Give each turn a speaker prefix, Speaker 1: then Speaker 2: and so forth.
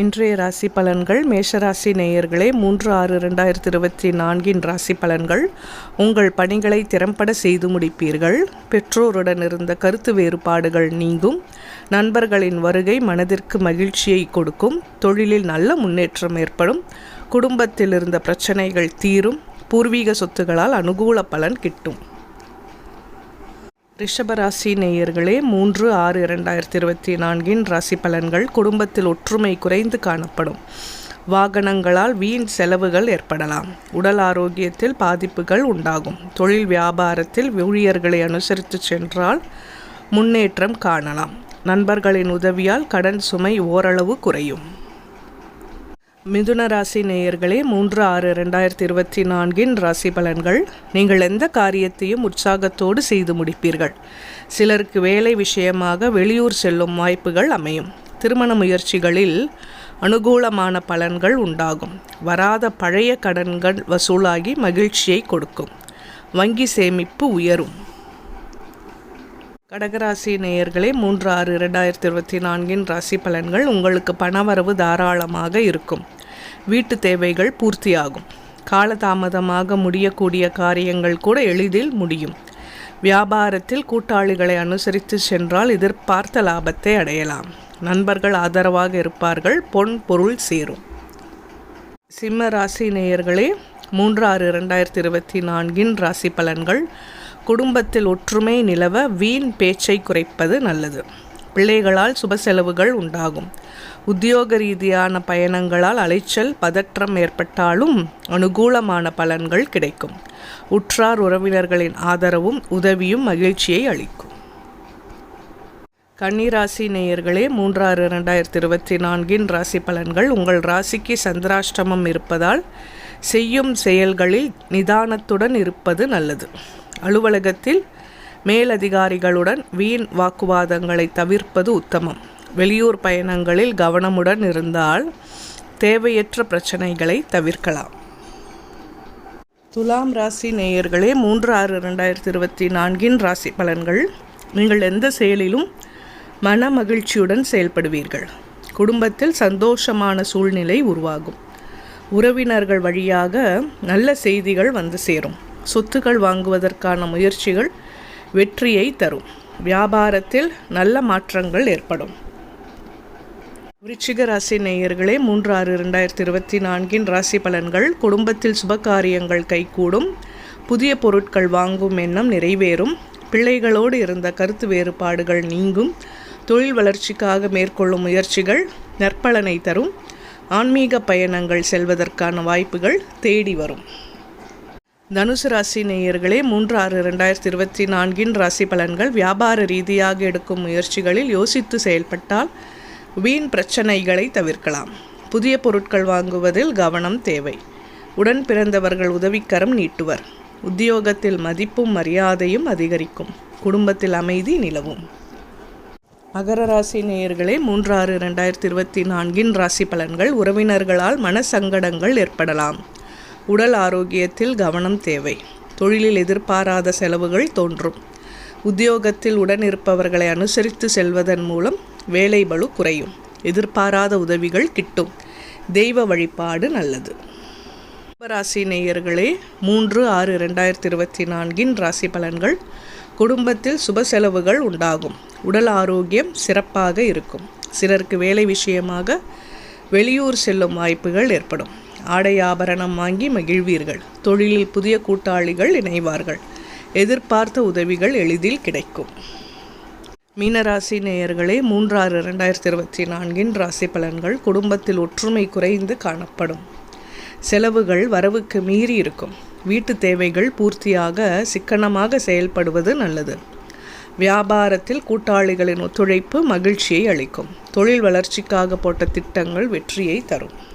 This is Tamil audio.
Speaker 1: இன்றைய ராசி பலன்கள் மேஷராசி நேயர்களே மூன்று ஆறு ரெண்டாயிரத்தி இருபத்தி நான்கின் ராசி பலன்கள். உங்கள் பணிகளை திறம்பட செய்து முடிப்பீர்கள். பெற்றோருடன் இருந்த கருத்து வேறுபாடுகள் நீங்கும். நண்பர்களின் வருகை மனதிற்கு மகிழ்ச்சியை கொடுக்கும். தொழிலில் நல்ல முன்னேற்றம் ஏற்படும். குடும்பத்தில் இருந்த பிரச்சனைகள் தீரும். பூர்வீக சொத்துகளால் அனுகூல பலன் கிட்டும். ரிஷபராசி நேயர்களே மூன்று ஆறு இரண்டாயிரத்தி இருபத்தி நான்கின் ராசி பலன்கள் குடும்பத்தில் ஒற்றுமை குறைந்து காணப்படும். வாகனங்களால் வீண் செலவுகள் ஏற்படலாம். உடல் ஆரோக்கியத்தில் பாதிப்புகள் உண்டாகும். தொழில் வியாபாரத்தில் ஊழியர்களை அனுசரித்து சென்றால் முன்னேற்றம் காணலாம். நண்பர்களின் உதவியால் கடன் சுமை ஓரளவு குறையும். மிதுன ராசி நேயர்களே மூன்று ஆறு ரெண்டாயிரத்தி இருபத்தி நான்கின் ராசி பலன்கள். நீங்கள் எந்த காரியத்தையும் உற்சாகத்தோடு செய்து முடிப்பீர்கள். சிலருக்கு வேலை விஷயமாக வெளியூர் செல்லும் வாய்ப்புகள் அமையும். திருமண முயற்சிகளில் அனுகூலமான பலன்கள் உண்டாகும். வராத பழைய கடன்கள் வசூலாகி மகிழ்ச்சியை கொடுக்கும். வங்கி சேமிப்பு உயரும். கடகராசி நேயர்களே மூன்று ஆறு இரண்டாயிரத்தி இருபத்தி நான்கின் ராசி பலன்கள் உங்களுக்கு பணவரவு தாராளமாக இருக்கும். வீட்டு தேவைகள் பூர்த்தியாகும். காலதாமதமாக முடியக்கூடிய காரியங்கள் கூட எளிதில் முடியும். வியாபாரத்தில் கூட்டாளிகளை அனுசரித்து சென்றால் எதிர்பார்த்த லாபத்தை அடையலாம். நண்பர்கள் ஆதரவாக இருப்பார்கள் பொன் பொருள் சேரும். சிம்ம ராசி நேயர்களே மூன்று ஆறு இரண்டாயிரத்தி இருபத்தி நான்கின் ராசி பலன்கள். குடும்பத்தில் ஒற்றுமை நிலவ வீண் பேச்சை குறைப்பது நல்லது. பிள்ளைகளால் சுப செலவுகள் உண்டாகும். உத்தியோக ரீதியான பயணங்களால் அலைச்சல் பதற்றம் ஏற்பட்டாலும் அனுகூலமான பலன்கள் கிடைக்கும். உற்றார் உறவினர்களின் ஆதரவும் உதவியும் மகிழ்ச்சியை அளிக்கும். கன்னிராசி நேயர்களே மூன்றாறு ரெண்டாயிரத்தி இருபத்தி நான்கின் ராசி பலன்கள் உங்கள் ராசிக்கு சந்திராஷ்டமம் இருப்பதால் செய்யும் செயல்களில் நிதானத்துடன் இருப்பது நல்லது. அலுவலகத்தில் மேலதிகாரிகளுடன் வீண் வாக்குவாதங்களை தவிர்ப்பது உத்தமம். வெளியூர் பயணங்களில் கவனமுடன் இருந்தால் தேவையற்ற பிரச்சனைகளை தவிர்க்கலாம். துலாம் ராசி நேயர்களே மூன்று ஆறு ரெண்டாயிரத்தி இருபத்தி நான்கின் ராசி பலன்கள். நீங்கள் எந்த செயலிலும் மன மகிழ்ச்சியுடன் செயல்படுவீர்கள். குடும்பத்தில் சந்தோஷமான சூழ்நிலை உருவாகும். உறவினர்கள் வழியாக நல்ல செய்திகள் வந்து சேரும். சொத்துக்கள் வாங்குவதற்கான முயற்சிகள் வெற்றியை தரும். வியாபாரத்தில் நல்ல மாற்றங்கள் ஏற்படும். விருச்சிக ராசி நேயர்களே மூன்று ஆறு ரெண்டாயிரத்தி இருபத்தி நான்கின் ராசி பலன்கள் குடும்பத்தில் சுபகாரியங்கள் கைகூடும். புதிய பொருட்கள் வாங்கும் எண்ணம் நிறைவேறும். பிள்ளைகளோடு இருந்த கருத்து வேறுபாடுகள் நீங்கும். தொழில் வளர்ச்சிக்காக மேற்கொள்ளும் முயற்சிகள் நற்பலனை தரும். ஆன்மீக பயணங்கள் செல்வதற்கான வாய்ப்புகள் தேடி வரும். தனுசு ராசி நேயர்களே மூன்று ஆறு ரெண்டாயிரத்தி இருபத்தி நான்கின் ராசி பலன்கள் வியாபார ரீதியாக எடுக்கும் முயற்சிகளில் யோசித்து செயல்பட்டால் வீண் பிரச்சனைகளை தவிர்க்கலாம். புதிய பொருட்கள் வாங்குவதில் கவனம் தேவை. உடன் பிறந்தவர்கள் உதவிக்கரம் நீட்டுவர். உத்தியோகத்தில் மதிப்பும் மரியாதையும் அதிகரிக்கும். குடும்பத்தில் அமைதி நிலவும். மகர ராசி நேயர்களே மூன்று ஆறு ரெண்டாயிரத்தி இருபத்தி நான்கின் ராசி பலன்கள் உறவினர்களால் மனசங்கடங்கள் ஏற்படலாம். உடல் ஆரோக்கியத்தில் கவனம் தேவை. தொழிலில் எதிர்பாராத செலவுகள் தோன்றும். உத்தியோகத்தில் உடன் இருப்பவர்களை அனுசரித்து செல்வதன் மூலம் வேலை பளு குறையும். எதிர்பாராத உதவிகள் கிட்டும். தெய்வ வழிபாடு நல்லது. ராசி நேயர்களே மூன்று ஆறு ரெண்டாயிரத்தி இருபத்தி நான்கின் ராசி பலன்கள். குடும்பத்தில் சுப செலவுகள் உண்டாகும். உடல் ஆரோக்கியம் சிறப்பாக இருக்கும். சிலருக்கு வேலை விஷயமாக வெளியூர் செல்லும் வாய்ப்புகள் ஏற்படும். ஆடை ஆபரணம் வாங்கி மகிழ்வீர்கள். தொழிலில் புதிய கூட்டாளிகள் இணைவார்கள். எதிர்பார்த்த உதவிகள் எளிதில் கிடைக்கும். மீனராசி நேயர்களே மூன்றாறு இரண்டாயிரத்தி இருபத்தி நான்கின் ராசி பலன்கள் குடும்பத்தில் ஒற்றுமை குறைந்து காணப்படும். செலவுகள் வரவுக்கு மீறி இருக்கும். வீட்டு தேவைகள் பூர்த்தியாக சிக்கனமாக செயல்படுவது நல்லது. வியாபாரத்தில் கூட்டாளிகளின் ஒத்துழைப்பு மகிழ்ச்சியை அளிக்கும். தொழில் வளர்ச்சிக்காக போட்ட திட்டங்கள் வெற்றியை தரும்.